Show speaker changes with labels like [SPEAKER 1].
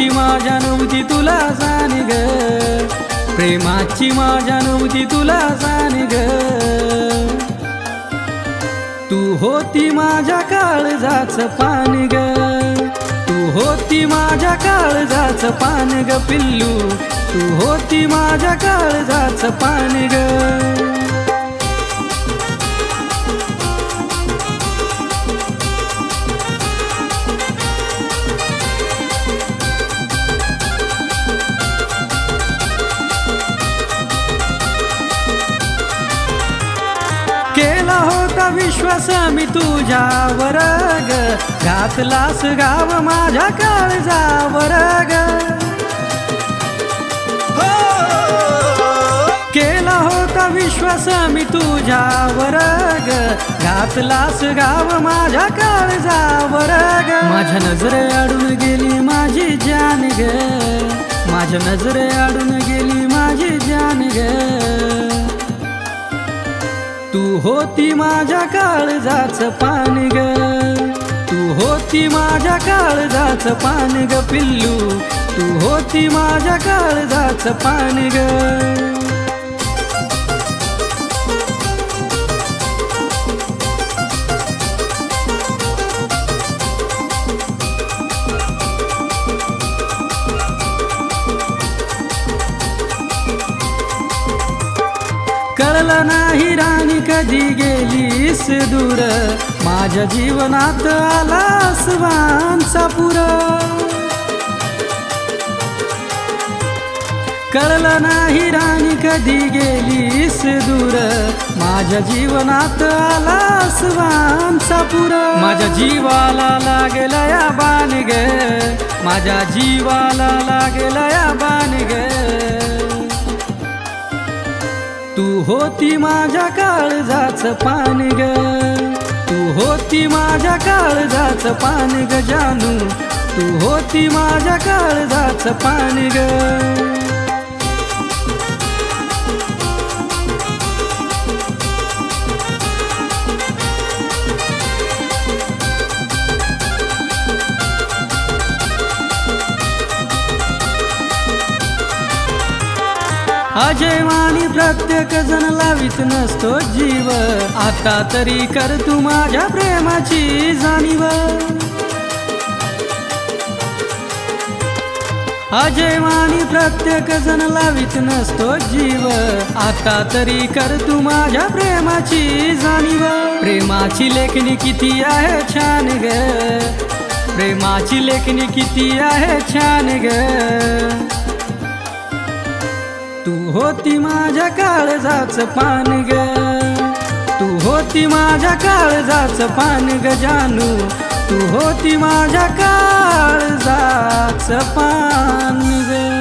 [SPEAKER 1] प्रेमाची माझ्या नव्हती तुला जाण ग. प्रेमाची माझ्या नव्हती तुला जाण ग. तू होती माझ्या काळजाच पान ग. तू होती माझ्या काळजाच पान ग पिल्लू. तू होती माझ्या काळजाच पान ग. केला होता विश्वास मी तुझ्यावर ग. घातलास गाव माझ्या काळजावर ग. हो. केला होता विश्वास मी तुझ्यावर ग. घातलास गाव माझ्या काळजावर ग. माझ्या नजरे अडून गेली माझी जान ग. माझ्या नजरे अडून गेली होती माझ्या काळजाच पाणी ग. तू होती माझ्या काळजाच पाणी ग पिल्लू. तू होती माझ्या काळजाच पाणी ग. कळलं नाही राणी कधी गेलीस दूर? माझ्या जीवनात आलास वांचा पुर. कळलं नाही राणी कधी गेलीस दूर? माझ्या जीवनात आलास वांचा पुर. माझ्या जीवाला लागला या बाण ग माझ्या जीवाला लागला या बाण तू होती माझ्या काळजाच पान ग. तू होती माझ्या काळजाच पान ग जानू. तू होती माझ्या काळजाच पान ग. अजयवाणी प्रत्येक जण लावीत नसतो जीव. आता तरी कर तू माझ्या प्रेमाची जाणीव. अजयवाणी प्रत्येक जण लावीत नसतो जीव. आता तरी कर तू माझ्या प्रेमाची जाणीव. प्रेमाची लेखणी किती आहे छान ग. प्रेमाची लेखणी किती आहे छान ग. होती माझ्या काळजाच पान ग. तू होती माझ्या काळजाच पान ग जानू. तू होती माझ्या काळजाच पान ग.